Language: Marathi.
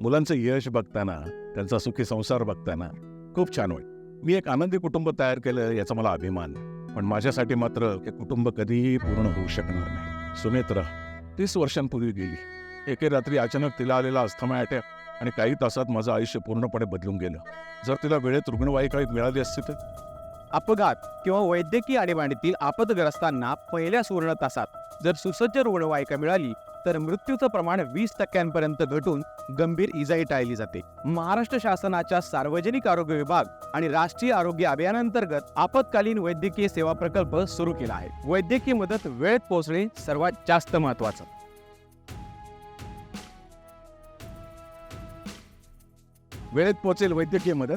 मुलांचं यश बघताना त्यांचा सुखी संसार बघताना खूप छान होईल. मी एक आनंदी कुटुंब तयार केलं याचा मला अभिमान पण माझ्यासाठी मात्र हे कुटुंब कधीही पूर्ण होऊ शकणार नाही. सुमित्रा तीस वर्षांपूर्वी गेली. एके रात्री अचानक तिला आलेला अस्थमा अटॅक आणि काही तासात माझं आयुष्य पूर्णपणे बदलून गेलं. जर तिला वेळेत रुग्णवाहिका मिळाली असती तर? अपघात किंवा वैद्यकीय आणीबाणीतील आपदग्रस्तांना पहिल्या सुवर्ण तासात जर सुसज्ज रुग्णवाहिका मिळाली तर मृत्यूचं प्रमाण वीस टक्क्यांपर्यंत घटून गंभीर इजाही टाळली जाते. महाराष्ट्र शासनाच्या सार्वजनिक आरोग्य विभाग आणि राष्ट्रीय आरोग्य अभियानांतर्गत आपत्कालीन वैद्यकीय सेवा प्रकल्प सुरू केला आहे. वैद्यकीय मदत वेळेत पोहोचणे सर्वात जास्त महत्वाचं वेळेत पोहोचेल वैद्यकीय मदत